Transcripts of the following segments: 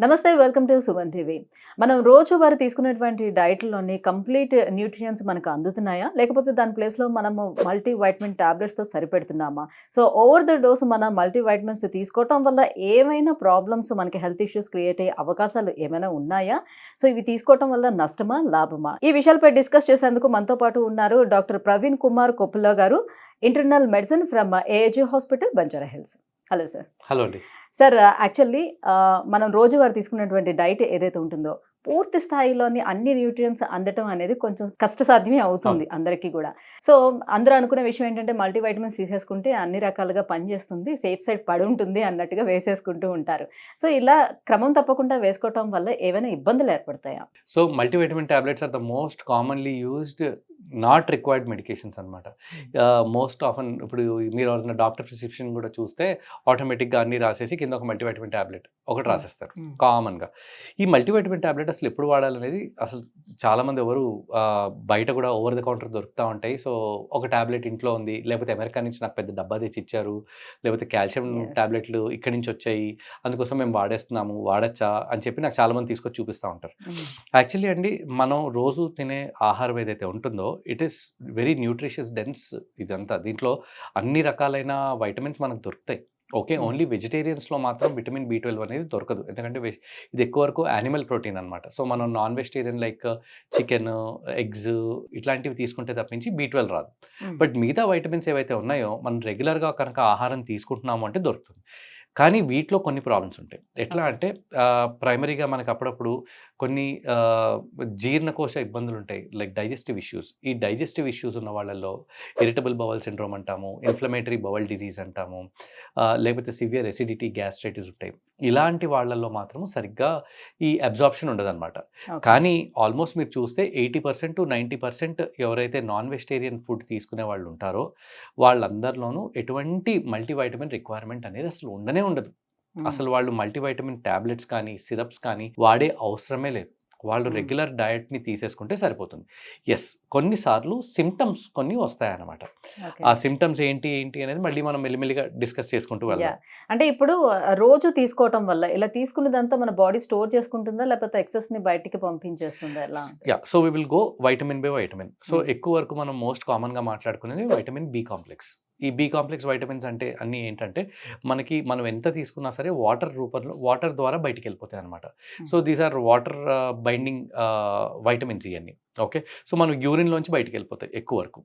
నమస్తే welcome to Suman TV. మనం రోజు వారు తీసుకునేటువంటి డైట్లోని కంప్లీట్ న్యూట్రియన్స్ మనకు అందుతున్నాయా? లేకపోతే దాని ప్లేస్లో మనము మల్టీ వైటమిన్ టాబ్లెట్స్తో సరిపెడుతున్నామా? సో ఓవర్ ద డోస్ మన మల్టీ వైటమిన్స్ తీసుకోవటం వల్ల ఏమైనా ప్రాబ్లమ్స్ మనకి హెల్త్ ఇష్యూస్ క్రియేట్ అయ్యే అవకాశాలు ఏమైనా ఉన్నాయా? సో ఇవి తీసుకోవటం వల్ల నష్టమా లాభమా? ఈ విషయాలపై డిస్కస్ చేసేందుకు మనతో పాటు ఉన్నారు డాక్టర్ ప్రవీణ్ కుమార్ కొప్పుల గారు internal medicine from AG hospital Banjara Hills. Hello sir. Hello అండి. సార్ యాక్చువల్లీ మనం రోజువారీ తీసుకున్నటువంటి డైట్ ఏదైతే ఉంటుందో పూర్తి స్థాయిలోని అన్ని న్యూట్రియన్స్ అందటం అనేది కొంచెం కష్టసాధ్యమే అవుతుంది అందరికీ కూడా. సో అందరూ అనుకునే విషయం ఏంటంటే మల్టీ వైటమిన్స్ తీసేసుకుంటే అన్ని రకాలుగా పనిచేస్తుంది సేఫ్ సైడ్ పడి ఉంటుంది అన్నట్టుగా వేసేసుకుంటూ ఉంటారు. సో ఇలా క్రమం తప్పకుండా వేసుకోవటం వల్ల ఏమైనా ఇబ్బందులు ఏర్పడతాయా? So multivitamin tablets are the most commonly used not required medications అనమాట మోస్ట్ ఆఫన్ ఇప్పుడు మీరు ఎవరైనా డాక్టర్ ప్రిస్క్రిప్షన్ కూడా చూస్తే ఆటోమేటిక్గా అన్ని రాసేసి కింద ఒక మల్టీవిటమిన్ టాబ్లెట్ ఒకటి రాసేస్తారు Hmm. కామన్గా ఈ మల్టీవిటమిన్ టాబ్లెట్ అసలు ఎప్పుడు వాడాలనేది అసలు చాలామంది ఎవరు బయట కూడా ఓవర్ ద కౌంటర్ దొరుకుతూ ఉంటాయి. సో ఒక టాబ్లెట్ ఇంట్లో ఉంది లేకపోతే అమెరికా నుంచి నాకు పెద్ద డబ్బా తెచ్చి ఇచ్చారు లేకపోతే కాల్షియం Yes. టాబ్లెట్లు ఇక్కడి నుంచి వచ్చాయి అందుకోసం మేము వాడేస్తున్నాము వాడచ్చా అని చెప్పి నాకు చాలామంది తీసుకొచ్చి చూపిస్తూ ఉంటారు. యాక్చువల్లీ అండి మనం రోజు తినే ఆహారం ఏదైతే ఉంటుందో it is very nutritious dense ఇదంతా. దీంట్లో అన్ని రకాలైన వైటమిన్స్ మనకు దొరుకుతాయి. ఓకే. ఓన్లీ వెజిటేరియన్స్లో మాత్రం విటమిన్ బి ట్వెల్వ్ అనేది దొరకదు. ఎందుకంటే ఇది ఎక్కువ వరకు యానిమల్ ప్రోటీన్ అనమాట సో మనం non vegetarian like chicken eggs ఇట్లాంటివి తీసుకుంటే తప్పించి బి ట్వెల్వ్ రాదు. బట్ మిగతా వైటమిన్స్ ఏవైతే ఉన్నాయో మనం రెగ్యులర్గా కనుక ఆహారం తీసుకుంటున్నాము అంటే దొరుకుతుంది. కానీ వీటిలో కొన్ని ప్రాబ్లమ్స్ ఉంటాయి. ఎట్లా అంటే ప్రైమరీగా మనకు అప్పుడప్పుడు కొన్ని జీర్ణకోశ ఇబ్బందులు ఉంటాయి. Like digestive issues. ఈ డైజెస్టివ్ ఇష్యూస్ ఉన్న వాళ్ళల్లో ఇరిటబుల్ బవల్ సిండ్రోమ్ అంటాము ఇన్ఫ్లమేటరీ బవల్ డిజీజ్ అంటాము లేకపోతే సివియర్ ఎసిడిటీ గ్యాస్ట్రైటిస్ ఉంటాయి. ఇలాంటి వాళ్ళల్లో మాత్రము సరిగ్గా ఈ అబ్జార్ప్షన్ ఉండదన్నమాట. కానీ ఆల్మోస్ట్ మీరు చూస్తే eighty percent to ninety percent ఎవరైతే నాన్ వెజిటేరియన్ ఫుడ్ తీసుకునే వాళ్ళు ఉంటారో వాళ్ళందరిలోనూ ఎటువంటి మల్టీవైటమిన్ రిక్వైర్మెంట్ అనేది అసలు ఉండనే ఉండదు. అసలు వాళ్ళు మల్టీవైటమిన్ టాబ్లెట్స్ కానీ సిరప్స్ కానీ వాడే అవసరమే లేదు. వాళ్ళు. రెగ్యులర్ డయట్ని తీసేసుకుంటే సరిపోతుంది. ఎస్ కొన్నిసార్లు సిమ్టమ్స్ కొన్ని వస్తాయన్నమాట. ఆ సిమ్టమ్స్ ఏంటి ఏంటి అనేది మళ్ళీ మనం మెల్లిమెల్లిగా డిస్కస్ చేసుకుంటూ వెళ్దాం. అంటే ఇప్పుడు రోజు తీసుకోవటం వల్ల ఇలా తీసుకున్నదంతా మన బాడీ స్టోర్ చేసుకుంటుందా? లేకపోతే ఎక్సెస్ని బయటికి పంపించేస్తుందా ఎలా? Yeah so we will go vitamin by vitamin. So. ఎక్కువ వరకు మనం మోస్ట్ కామన్గా మాట్లాడుకునేది వైటమిన్ బి కాంప్లెక్స్. ఈ బి కాంప్లెక్స్ వైటమిన్స్ అంటే అన్నీ ఏంటంటే మనకి మనం ఎంత తీసుకున్నా సరే వాటర్ రూపంలో వాటర్ ద్వారా బయటికి వెళ్ళిపోతాయి అనమాట so these are water binding vitamins ఇవన్నీ ఓకే? సో మనం యూరిన్లోంచి బయటికి వెళ్ళిపోతాయి ఎక్కువ వరకు.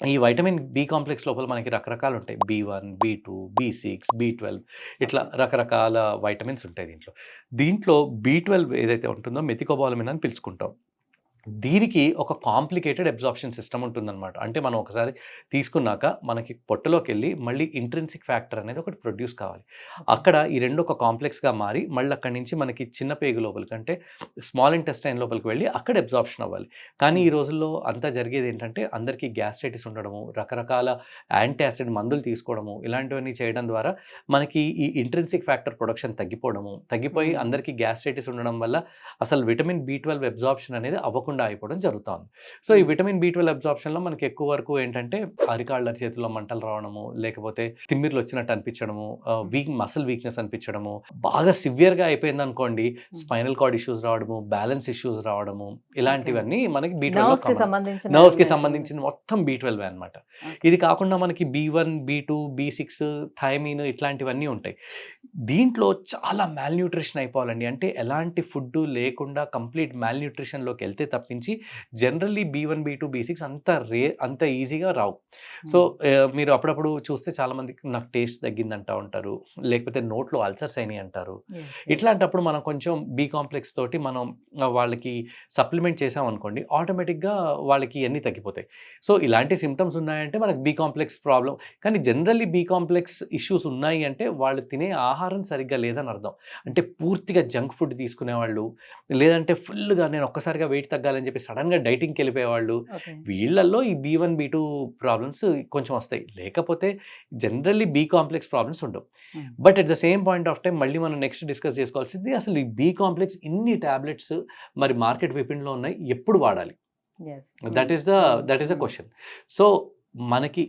ఈ వైటమిన్ బి కాంప్లెక్స్ లోపల మనకి రకరకాలు ఉంటాయి. B one B two B six B twelve ఇట్లా రకరకాల వైటమిన్స్ ఉంటాయి దీంట్లో. దీంట్లో బి ట్వెల్వ్ ఏదైతే ఉంటుందో మెథికోబాలమిన్ అని పిలుచుకుంటాం. దీనికి ఒక కాంప్లికేటెడ్ అబ్జార్ప్షన్ సిస్టమ్ ఉంటుందన్నమాట. అంటే మనం ఒకసారి తీసుకున్నాక మనకి పొట్టలోకి వెళ్ళి మళ్ళీ ఇంట్రెన్సిక్ ఫ్యాక్టర్ అనేది ఒకటి ప్రొడ్యూస్ కావాలి. అక్కడ ఈ రెండు ఒక కాంప్లెక్స్గా మారి మళ్ళీ అక్కడి నుంచి మనకి చిన్న పేగు లోపలికి అంటే స్మాల్ ఇంటెస్టైన్ లోపలికి వెళ్ళి అక్కడ అబ్జార్ప్షన్ అవ్వాలి. కానీ ఈ రోజుల్లో అంతా జరిగేది ఏంటంటే అందరికీ గ్యాస్ట్రైటిస్ ఉండడము రకరకాల యాంటీ యాసిడ్ మందులు తీసుకోవడము ఇలాంటివన్నీ చేయడం ద్వారా మనకి ఈ ఇంట్రెన్సిక్ ఫ్యాక్టర్ ప్రొడక్షన్ తగ్గిపోవడము తగ్గిపోయి. అందరికీ గ్యాస్ట్రైటిస్ ఉండడం వల్ల అసలు విటమిన్ బి ట్వెల్వ్ అబ్జార్ప్షన్ అనేది అవ్వకుండా అయిపోవడం జరుగుతుంది. సో ఈ విటమిన్ బి ట్వెల్వ్ అబ్జార్ప్షన్లో మనకి ఎక్కువ వరకు ఏంటంటే అరికాళ్ళ చేతుల్లో మంటలు రావడము లేకపోతే తిమ్మిర్లు వచ్చినట్టు అనిపించడము వీక్ మసిల్ వీక్నెస్ అనిపించడము బాగా సివియర్గా అయిపోయింది అనుకోండి స్పైనల్ కార్డ్ ఇష్యూస్ రావడము బ్యాలెన్స్ ఇష్యూస్ రావడము ఇలాంటివన్నీ మనకి బి ట్వెల్వ్ నర్వ్స్కి. సంబంధించిన మొత్తం బి ట్వెల్వ్ అనమాట. ఇది కాకుండా మనకి B one B two B six thiamine ఇట్లాంటివన్నీ ఉంటాయి. దీంట్లో చాలా మాల్ న్యూట్రిషన్ అయిపోవాలండి. అంటే ఎలాంటి ఫుడ్ లేకుండా కంప్లీట్ మాల్ న్యూట్రిషన్లోకి వెళ్తే తప్పించి generally B one B two B six అంత రే అంత ఈజీగా రావు. సో మీరు అప్పుడప్పుడు చూస్తే చాలా మందికి నాకు టేస్ట్ తగ్గింది అంటూ ఉంటారు. లేకపోతే నోట్లో అల్సర్స్ అయినాయి అంటారు. ఇట్లాంటప్పుడు మనం కొంచెం బి కాంప్లెక్స్ తోటి మనం వాళ్ళకి సప్లిమెంట్ చేసాం అనుకోండి ఆటోమేటిక్గా వాళ్ళకి అన్నీ తగ్గిపోతాయి. సో ఇలాంటి సిమ్టమ్స్ ఉన్నాయంటే మనకి బి కాంప్లెక్స్ ప్రాబ్లం కానీ జనరల్లీ బి కాంప్లెక్స్ ఇష్యూస్ ఉన్నాయి అంటే వాళ్ళు తినే ఆహారం సరిగ్గా లేదని అర్థం. అంటే పూర్తిగా జంక్ ఫుడ్ తీసుకునే వాళ్ళు లేదంటే ఫుల్గా నేను ఒక్కసారిగా వెయిట్ తగ్గాలని చెప్పి సడన్గా డైటింగ్కి వెళ్ళిపోయేవాళ్ళు. వీళ్ళల్లో ఈ B one B two problems కొంచెం వస్తాయి. లేకపోతే జనరల్లీ బీ కాంప్లెక్స్ ప్రాబ్లమ్స్ ఉండవు. But at the same point of time మళ్ళీ మనం నెక్స్ట్ డిస్కస్ చేసుకోవాల్సింది అసలు ఈ బీ కాంప్లెక్స్ ఇన్ని టాబ్లెట్స్ మరి మార్కెట్ విపిన్లో ఉన్నాయి? ఎప్పుడు వాడాలి. That is the that is the question so మనకి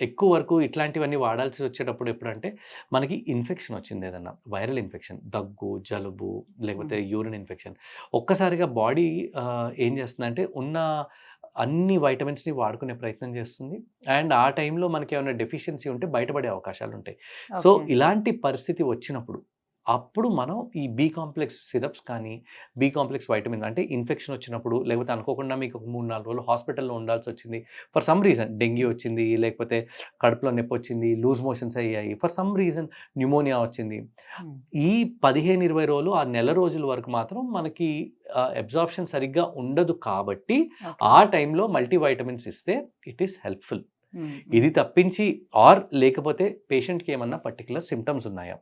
ఎక్కువ వరకు ఇట్లాంటివన్నీ వాడాల్సి వచ్చేటప్పుడు ఎప్పుడంటే మనకి ఇన్ఫెక్షన్ వచ్చింది ఏదన్నా వైరల్ ఇన్ఫెక్షన్ దగ్గు జలుబు లేకపోతే యూరిన్ ఇన్ఫెక్షన్. ఒక్కసారిగా బాడీ ఏం చేస్తుందంటే ఉన్న అన్ని వైటమిన్స్ని వాడుకునే ప్రయత్నం చేస్తుంది. అండ్ ఆ టైంలో మనకి ఏమైనా డెఫిషియన్సీ ఉంటే బయటపడే అవకాశాలు ఉంటాయి సో. ఇలాంటి పరిస్థితి వచ్చినప్పుడు అప్పుడు మనం ఈ బి కాంప్లెక్స్ సిరప్స్ కానీ బి కాంప్లెక్స్ వైటమిన్ అంటే ఇన్ఫెక్షన్ వచ్చినప్పుడు లేకపోతే అనుకోకుండా మీకు ఒక మూడు నాలుగు రోజులు హాస్పిటల్లో ఉండాల్సి వచ్చింది ఫర్ సమ్ రీజన్ డెంగ్యూ వచ్చింది లేకపోతే కడుపులో నొప్పి వచ్చింది లూజ్ మోషన్స్ అయ్యాయి ఫర్ సమ్ రీజన్ న్యూమోనియా వచ్చింది. ఈ పదిహేను ఇరవై రోజులు ఆ నెల రోజుల వరకు మాత్రం మనకి అబ్జార్ప్షన్ సరిగ్గా ఉండదు కాబట్టి. ఆ టైంలో మల్టీవైటమిన్స్ ఇస్తే ఇట్ ఈస్ హెల్ప్ఫుల్. ఇది తప్పించి ఆర్ లేకపోతే పేషెంట్కి ఏమన్నా పర్టికులర్ సిమ్టమ్స్ ఉన్నాయా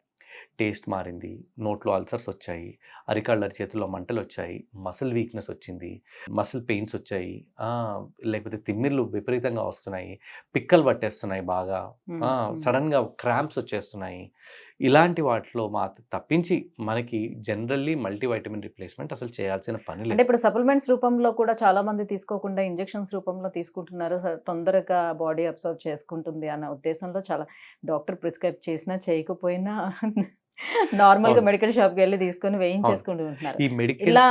టేస్ట్ మారింది నోట్లో అల్సర్స్ వచ్చాయి అరికాళ్ళ చేతుల్లో మంటలు వచ్చాయి మసిల్ వీక్నెస్ వచ్చింది మసిల్ పెయిన్స్ వచ్చాయి లేకపోతే తిమ్మిర్లు విపరీతంగా వస్తున్నాయి పిక్కలు పట్టేస్తున్నాయి బాగా. సడన్గా క్రాంప్స్ వచ్చేస్తున్నాయి. ఇలాంటి వాటిలో మా తప్పించి మనకి జనరల్లీ మల్టీవైటమిన్ రిప్లేస్మెంట్ అసలు చేయాల్సిన పని అంటే లేదు. ఇప్పుడు సప్లిమెంట్స్ రూపంలో కూడా చాలా మంది తీసుకోకుండా ఇంజెక్షన్స్ రూపంలో తీసుకుంటున్నారు. తొందరగా బాడీ అబ్జర్వ్ చేసుకుంటుంది అన్న ఉద్దేశంలో చాలా డాక్టర్ ప్రిస్క్రైబ్ చేసినా చేయకపోయినా నార్మల్గా. మెడికల్ షాప్కి వెళ్ళి తీసుకొని వేయించేసుకుంటూ ఉంటున్నారు. ఇలా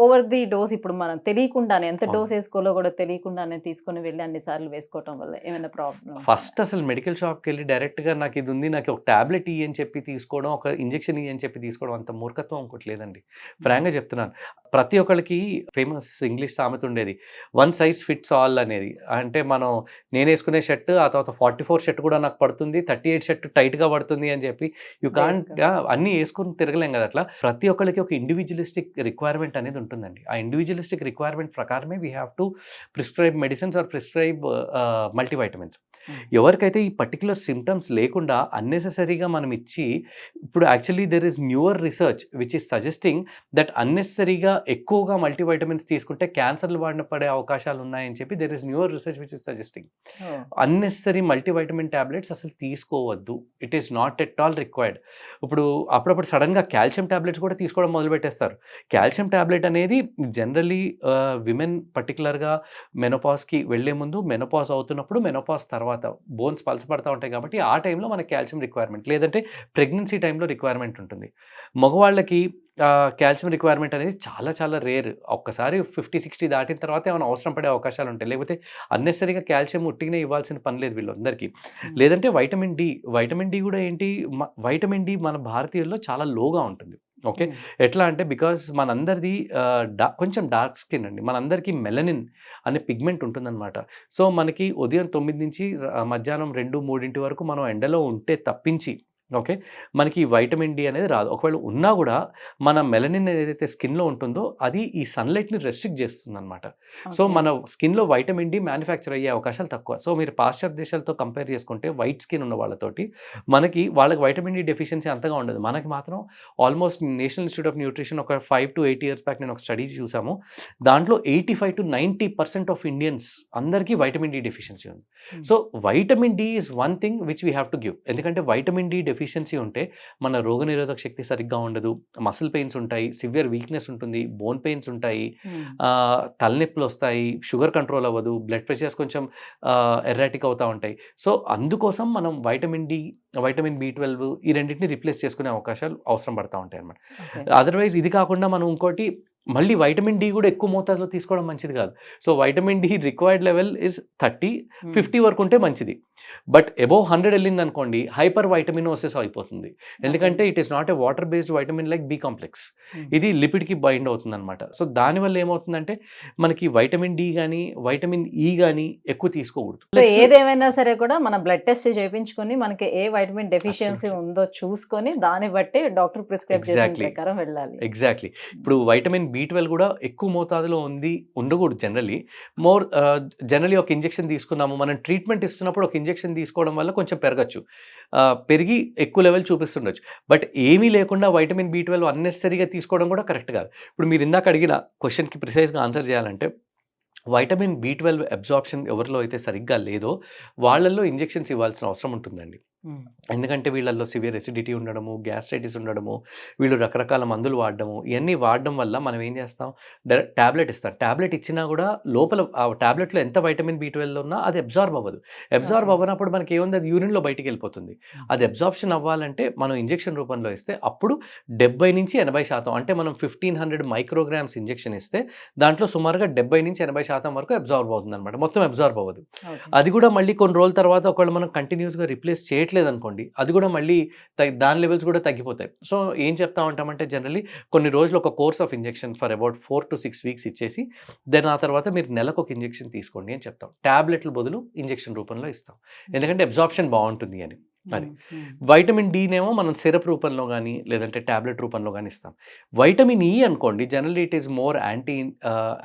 ఓవర్ ది డోస్ ఇప్పుడు మనం తెలియకుండానే ఎంత. డోస్ వేసుకోవాలో కూడా తెలియకుండానే తీసుకొని వెళ్ళి అన్ని సార్లు వేసుకోవటం వల్ల ఏమైనా ప్రాబ్లం ఫస్ట్ అసలు మెడికల్ షాప్కి వెళ్ళి డైరెక్ట్గా నాకు ఇది ఉంది నాకు ఒక టాబ్లెట్ ఇయ్యి అని చెప్పి తీసుకోవడం ఒక ఇంజెక్షన్ ఇయ్యి అని చెప్పి తీసుకోవడం అంత మూర్ఖత్వం ఇంకోటి లేదండి. ఫ్రాంక్గా చెప్తున్నాను. ప్రతి ఒక్కరికి ఫేమస్ ఇంగ్లీష్ సామెత ఉండేది. వన్ సైజ్ ఫిట్స్ ఆల్ అనేది. అంటే మనం నేను వేసుకునే షర్ట్ ఆ తర్వాత ఫార్టీ ఫోర్ షర్ట్ కూడా నాకు పడుతుంది థర్టీ ఎయిట్ షర్ట్ టైట్గా పడుతుంది అని చెప్పి యూ కాంట్ అన్నీ వేసుకుని తిరగలేం కదా అట్లా. ప్రతి ఒక్కరికి ఒక ఇండివిజువలిస్టిక్ రిక్వైర్మెంట్ అనేది ఉంటుందండి. ఆ ఇండివిజువలిస్టిక్ రిక్వైర్మెంట్ ప్రకారమే we have to prescribe medicines or prescribe multivitamins ఎవరికైతే ఈ పర్టికులర్ సిమ్టమ్స్ లేకుండా అన్నెసెసరీగా మనం ఇచ్చి ఇప్పుడు actually there is newer research which is suggesting that అన్నెసరీగా ఎక్కువగా మల్టీవైటమిన్స్ తీసుకుంటే క్యాన్సర్లు బారిన పడే అవకాశాలు ఉన్నాయని చెప్పి there is newer research which is suggesting unnecessary multivitamin tablets అసలు తీసుకోవద్దు. It is not at all required ఇప్పుడు అప్పుడప్పుడు సడన్గా కాల్షియం ట్యాబ్లెట్స్ కూడా తీసుకోవడం మొదలు పెట్టేస్తారు. కాల్షియం ట్యాబ్లెట్ అనేది జనరలీ విమెన్ పర్టికులర్గా మెనోపాస్కి వెళ్ళే ముందు మెనోపాస్ అవుతున్నప్పుడు మెనోపాస్ తర్వాత బోన్స్ పలసపడతా ఉంటాయి కాబట్టి ఆ టైంలో మనకి కాల్షియం రిక్వైర్మెంట్ లేదంటే ప్రెగ్నెన్సీ టైంలో రిక్వైర్మెంట్ ఉంటుంది. మగవాళ్ళకి కాల్షియం రిక్వైర్మెంట్ అనేది చాలా చాలా రేర్. ఒక్కసారి ఫిఫ్టీ సిక్స్టీ దాటిన తర్వాత ఏమైనా అవసరం పడే అవకాశాలు ఉంటాయి. లేకపోతే అన్నెసరీగా కాల్షియం ఉట్టిగానే ఇవ్వాల్సిన పని లేదు వీళ్ళందరికీ. లేదంటే వైటమిన్ డి వైటమిన్ డి కూడా ఏంటి వైటమిన్ డి మన భారతీయుల్లో చాలా లోగా ఉంటుంది. ఓకే? ఎట్లా అంటే బికాస్ మనందరిది డా కొంచెం డార్క్ స్కిన్ అండి. మనందరికీ మెలనిన్ అనే పిగ్మెంట్ ఉంటుందన్నమాట. సో మనకి ఉదయం తొమ్మిది నుంచి మధ్యాహ్నం రెండు మూడింటి వరకు మనం ఎండలో ఉంటే తప్పించి ఓకే? మనకి వైటమిన్ డి అనేది రాదు. ఒకవేళ ఉన్నా కూడా మన మెలనిన్ ఏదైతే స్కిన్లో ఉంటుందో అది ఈ సన్లైట్ని రెస్ట్రిక్ట్ చేస్తుంది అనమాట సో మన స్కిన్లో వైటమిన్ డి మ్యానుఫ్యాక్చర్ అయ్యే అవకాశాలు తక్కువ. సో మీరు పాశ్చాత్య దేశాలతో కంపేర్ చేసుకుంటే వైట్ స్కిన్ ఉన్న వాళ్ళతోటి మనకి వాళ్ళకి వైటమిన్ డి డెఫిషియన్సీ అంతగా ఉండదు. మనకి మాత్రం almost national institute of nutrition ఒక five to eight years back నేను ఒక స్టడీ చూసాము. దాంట్లో eighty five to ninety percent of Indians అందరికీ వైటమిన్ డి డెఫిషియన్సీ ఉంది. So vitamin D is one thing which we have to give. ఎందుకంటే vitamin D deficiency ఉంటే మన రోగనిరోధక శక్తి సరిగ్గా ఉండదు. మసిల్ పెయిన్స్ ఉంటాయి సివియర్ వీక్నెస్ ఉంటుంది బోన్ పెయిన్స్ ఉంటాయి. తలనొప్పులు వస్తాయి షుగర్ కంట్రోల్ అవ్వదు బ్లడ్ ప్రెషర్స్ కొంచెం ఎర్రాటిక్ అవుతూ ఉంటాయి. సో అందుకోసం మనం vitamin D vitamin B twelve ఈ రెండింటిని రిప్లేస్ చేసుకునే అవకాశాలు అవసరం పడతా ఉంటాయి అన్నమాట. అదర్వైజ్ ఇది కాకుండా మనం ఇంకోటి మళ్ళీ వైటమిన్ డి కూడా ఎక్కువ మోతాదులో తీసుకోవడం మంచిది కాదు. So vitamin D required level is thirty fifty వరకు ఉంటే మంచిది. బట్ అబోవ్ హండ్రెడ్ వెళ్ళింది అనుకోండి హైపర్ వైటమినోసిస్ అయిపోతుంది ఎందుకంటే it is not a water based vitamin like B complex ఇది లిపిడ్కి బైండ్ అవుతుంది అనమాట సో దానివల్ల ఏమవుతుందంటే మనకి వైటమిన్ డి కానీ వైటమిన్ ఈ కానీ ఎక్కువ తీసుకోకూడదు. సో ఏదేమైనా సరే కూడా మన బ్లడ్ టెస్ట్ చేయించుకొని మనకి ఏ వైటమిన్ డెఫిషియన్సీ. ఉందో చూసుకొని దాన్ని బట్టి డాక్టర్ ప్రిస్క్రైబ్ చేసిన. ప్రకారం వెళ్ళాలి. ఎగ్జాక్ట్లీ ఇప్పుడు వైటమిన్ బి ట్వెల్వ్ కూడా ఎక్కువ మోతాదులో ఉంది ఉండకూడదు జనరలీ మోర్ జనరలీ ఒక ఇంజెక్షన్ తీసుకున్నాము. మనం ట్రీట్మెంట్ ఇస్తున్నప్పుడు ఒక ఇంజెక్షన్ తీసుకోవడం వల్ల కొంచెం పెరగచ్చు. పెరిగి ఎక్కువ లెవెల్ చూపిస్తుండొచ్చు. బట్ ఏమీ లేకుండా వైటమిన్ బి ట్వెల్వ్ అన్నెసరీగా తీసుకోవడం కూడా కరెక్ట్ కాదు. ఇప్పుడు మీరు ఇందాక అడిగిన క్వశ్చన్కి ప్రిసైజ్గా ఆన్సర్ చేయాలంటే వైటమిన్ బి ట్వెల్వ్ అబ్జార్ప్షన్ ఎవరిలో అయితే సరిగ్గా లేదో వాళ్ళల్లో ఇంజెక్షన్స్ ఇవ్వాల్సిన అవసరం ఉంటుందండి. ఎందుకంటే వీళ్ళల్లో సివియర్ ఎసిడిటీ ఉండడము గ్యాస్ట్రైటిస్ ఉండడము వీళ్ళు రకరకాల మందులు వాడడము ఇవన్నీ వాడడం వల్ల మనం ఏం చేస్తాం? డైరెక్ట్ ట్యాబ్లెట్ ఇస్తాం ట్యాబ్లెట్ ఇచ్చినా కూడా లోపల ఆ ట్యాబ్లెట్లో ఎంత వైటమిన్ బి ట్వెల్వ్ ఉన్నా అది అబ్జార్బ్ అవ్వదు. అబ్జార్బ్. అవ్వనప్పుడు మనకి ఏముంది? అది యూరిన్లో బయటికి వెళ్ళిపోతుంది అది అబ్జార్ప్షన్ అవ్వాలంటే మనం ఇంజెక్షన్ రూపంలో ఇస్తే అప్పుడు డెబ్బై నుంచి ఎనభై శాతం అంటే మనం ఫిఫ్టీన్ హండ్రెడ్ మైక్రోగ్రామ్స్ ఇంజెక్షన్ ఇస్తే దాంట్లో సుమారుగా డెబ్బై నుంచి ఎనభై శాతం వరకు అబ్జార్బ్ అవుతుంది అనమాట మొత్తం అబ్జార్బ్ అవ్వదు. అది కూడా మళ్ళీ కొన్ని రోజుల తర్వాత ఒకవేళ మనం కంటిన్యూస్గా రిప్లేస్ చేయట్లేదు అనుకోండి అది కూడా మళ్ళీ తగ్గి- దాని లెవెల్స్ కూడా తగ్గిపోతాయి. సో ఏం చెప్తా ఉంటామంటే జనరలీ కొన్ని రోజులు ఒక course of injection for about four to six weeks ఇచ్చేసి దెన్ ఆ తర్వాత మీరు నెలకు ఒక ఇంజెక్షన్ తీసుకోండి అని చెప్తాం. ట్యాబ్లెట్ల బదులు ఇంజెక్షన్ రూపంలో ఇస్తాం. ఎందుకంటే అబ్జార్ప్షన్ బాగుంటుంది అని. అది. వైటమిన్ డీనేమో మనం సిరప్ రూపంలో కానీ లేదంటే ట్యాబ్లెట్ రూపంలో కానీ ఇస్తాం. వైటమిన్ ఈ అనుకోండి generally it is more anti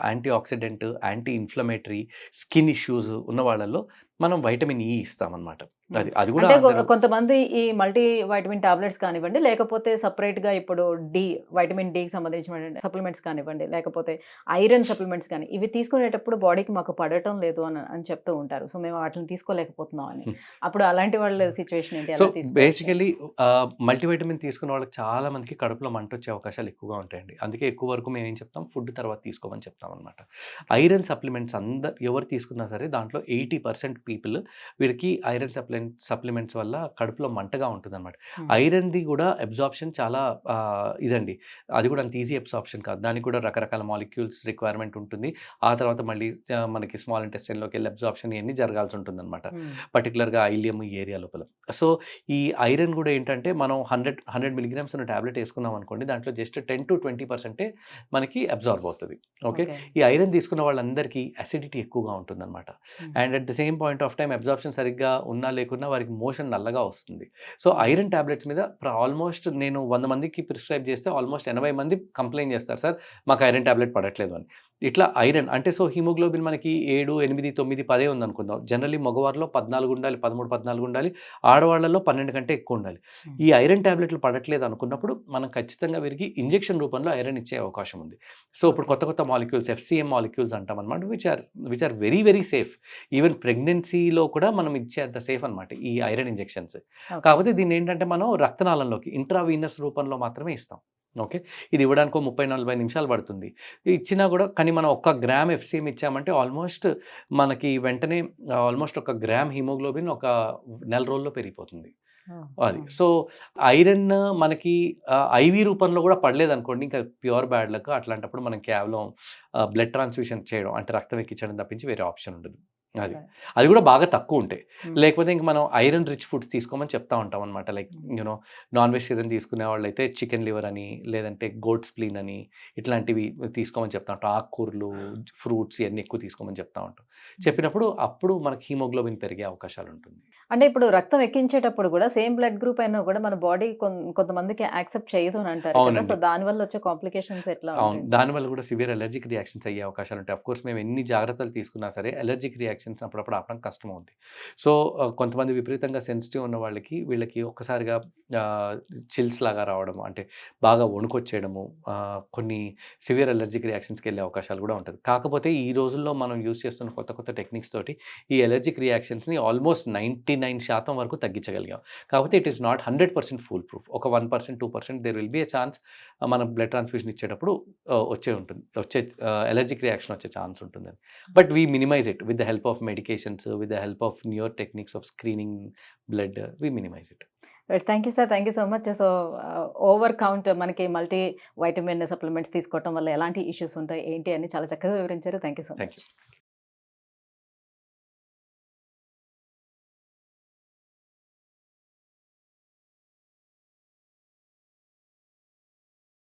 antioxidant anti inflammatory skin issues ఉన్న వాళ్ళల్లో మనం వైటమిన్ ఈ ఇస్తామన్నమాట. అది అది కూడా అంటే కొంతమంది ఈ మల్టీ వైటమిన్ టాబ్లెట్స్ కానివ్వండి లేకపోతే separate గా ఇప్పుడు డి వైటమిన్ డికి సంబంధించిన సప్లిమెంట్స్ కానివ్వండి లేకపోతే ఐరన్ సప్లిమెంట్స్ కానీ ఇవి తీసుకునేటప్పుడు బాడీకి మాకు పడటం లేదు అని అని చెప్తూ ఉంటారు. సో మేము వాటిని తీసుకోలేకపోతున్నాం అని. అప్పుడు అలాంటి వాళ్ళ సిచ్యువేషన్ ఏంటి? సో? బేసికలీ మల్టీవైటమిన్ తీసుకున్న వాళ్ళకి చాలా మందికి కడుపులో మంట వచ్చే అవకాశాలు ఎక్కువగా ఉంటాయండి. అందుకే ఎక్కువ వరకు మేము ఏం చెప్తాం? ఫుడ్ తర్వాత తీసుకోమని చెప్తాం అనమాట ఐరన్ సప్లిమెంట్స్ అందరు ఎవరు తీసుకున్నా సరే దాంట్లో ఎయిటీ పర్సెంట్ పీపుల్ వీరికి ఐరన్ సప్లిమెంట్ సప్లిమెంట్స్ వల్ల కడుపులో మంటగా ఉంటుంది అనమాట. ఐరన్ది కూడా అబ్జార్ప్షన్ చాలా ఇదండి. అది కూడా అంత ఈజీ అబ్జార్ప్షన్ కాదు. దానికి కూడా రకరకాల మాలిక్యూల్స్ రిక్వైర్మెంట్ ఉంటుంది. ఆ తర్వాత మళ్ళీ మనకి స్మాల్ ఇంటెస్టైన్లోకి వెళ్ళి అబ్జార్ప్షన్ ఇవన్నీ జరగాల్సి ఉంటుంది అనమాట. పర్టికులర్గా ఐలియం ఈ ఏరియా లోపల. సో ఈ ఐరన్ కూడా ఏంటంటే మనం హండ్రెడ్ హండ్రెడ్ మిలిగ్రామ్స్ ఉన్న ట్యాబ్లెట్ వేసుకున్నాం అనుకోండి దాంట్లో జస్ట్ టెన్ టు ట్వంటీ పర్సెంటే మనకి అబ్జార్బ్ అవుతుంది. ఓకే. ఈ ఐరన్ తీసుకున్న వాళ్ళందరికీ అసిడిటీ ఎక్కువగా ఉంటుందన్నమాట. And at the same point of time absorption సరిగ్గా ఉన్నా లేకున్నా వారికి మోషన్ నల్లగా వస్తుంది. సో ఐరన్ ట్యాబ్లెట్స్ మీద ఆల్మోస్ట్ నేను వంద మందికి ప్రిస్క్రైబ్ చేస్తే ఆల్మోస్ట్ ఎనభై మంది కంప్లైంట్ చేస్తారు సార్ మాకు ఐరన్ ట్యాబ్లెట్ పడట్లేదు అని. ఇట్లా ఐరన్ అంటే సో హిమోగ్లోబిన్ మనకి ఏడు ఎనిమిది తొమ్మిది పదే ఉంది అనుకుందాం జనరల్లీ మగవారిలో పద్నాలుగు ఉండాలి పదమూడు పద్నాలుగు ఉండాలి ఆడవాళ్ళలో పన్నెండు కంటే ఎక్కువ ఉండాలి. ఈ ఐరన్ ట్యాబ్లెట్లు పడట్లేదు అనుకున్నప్పుడు మనం ఖచ్చితంగా వీరికి ఇంజెక్షన్ రూపంలో ఐరన్ ఇచ్చే అవకాశం ఉంది. సో ఇప్పుడు కొత్త కొత్త మాలిక్యూల్స్ ఎఫ్సిఎం మాలిక్యూల్స్ అంటాం అనమాట which are which are very very safe even ప్రెగ్నెన్సీలో కూడా మనం ఇచ్చే అంత సేఫ్ అనమాట ఈ ఐరన్ ఇంజెక్షన్స్. కాకపోతే దీన్ని ఏంటంటే మనం రక్తనాళంలోకి ఇంట్రావీనస్ రూపంలో మాత్రమే ఇస్తాం. ఓకే? ఇది ఇవ్వడానికి ముప్పై నలభై నిమిషాలు పడుతుంది. ఇచ్చినా కూడా కానీ మనం ఒక్క గ్రామ్ ఎఫ్సిఎం ఇచ్చామంటే ఆల్మోస్ట్ మనకి వెంటనే ఆల్మోస్ట్ ఒక గ్రామ్ హిమోగ్లోబిన్ ఒక నెల రోజుల్లో పెరిగిపోతుంది. అది. సో ఐరన్ మనకి ఐవి రూపంలో కూడా పడలేదు అనుకోండి ఇంకా ప్యూర్ బ్యాడ్ లక్ అట్లాంటప్పుడు మనం కేవలం బ్లడ్ ట్రాన్స్ఫ్యూషన్ చేయడం అంటే రక్తం ఎక్కించడం తప్పించి వేరే ఆప్షన్ ఉండదు. అది. అది కూడా బాగా తక్కువ ఉంటాయి. లేకపోతే ఇంక మనం ఐరన్ రిచ్ ఫుడ్స్ తీసుకోమని చెప్తా ఉంటాం అనమాట లైక్ యూనో నాన్ వెజిటేరియన్ తీసుకునే వాళ్ళు అయితే చికెన్ లివర్ అని లేదంటే గోట్ స్ప్లీన్ అని ఇట్లాంటివి తీసుకోమని చెప్తా ఉంటాం. ఆకుకూరలు ఫ్రూట్స్ ఇవన్నీ ఎక్కువ తీసుకోమని చెప్తా ఉంటాం. చెప్పినప్పుడు అప్పుడు మనకి హీమోగ్లోబిన్ పెరిగే అవకాశాలు ఉంటుంది. అంటే ఇప్పుడు రక్తం ఎక్కించేటప్పుడు కూడా సేమ్ బ్లడ్ గ్రూప్ అయినా కూడా మన బాడీ కొంతమందికి యాక్సెప్ట్ చేయదు అని అంటారు కదా. సో దాని వల్ల వచ్చే కాంప్లికేషన్స్ ఎట్లా అవును? దానివల్ల కూడా సివియర్ అలర్జిక్ రియాక్షన్స్ అయ్యే అవకాశాలు ఉంటాయి. అఫ్ కోర్స్ మేము ఎన్ని జాగ్రత్తలు తీసుకున్నా సరే అలర్జిక్ రియాక్షన్స్ అప్పుడప్పుడు ఆపడం కష్టం అవుతుంది సో కొంతమంది విపరీతంగా సెన్సిటివ్ ఉన్న వాళ్ళకి వీళ్ళకి ఒక్కసారిగా చిల్స్ లాగా రావడం అంటే బాగా వణుకొచ్చేయడము కొన్ని సివియర్ అలర్జిక్ రియాక్షన్స్కి వెళ్ళే అవకాశాలు కూడా ఉంటుంది. కాకపోతే ఈ రోజుల్లో మనం యూస్ చేస్తున్న కొత్త కొత్త టెక్నిక్స్ తోటి ఈ అలర్జిక్ రియాక్షన్స్ని ఆల్మోస్ట్ నైంటీ నైన్ శాతం వరకు తగ్గించగలిగాం. కాకపోతే it is not hundred percent fool proof ఒక one percent two percent there will be a chance మనం బ్లడ్ ట్రాన్స్ఫ్యూషన్ ఇచ్చేటప్పుడు ఆ, వచ్చే ఉంటుంది వచ్చే ఎలర్జిక్ రియాక్షన్ వచ్చే ఛాన్స్ ఉంటుందని. But we minimize it with the help of medications with the help of newer techniques of screening blood we minimize it thank you sir thank you so much so over count మనకి multi vitamin supplements తీసుకోవటం వల్ల ఎలాంటి issues ఉంటాయి ఏంటి అని చాలా చక్కగా వివరించారు. Thank you so much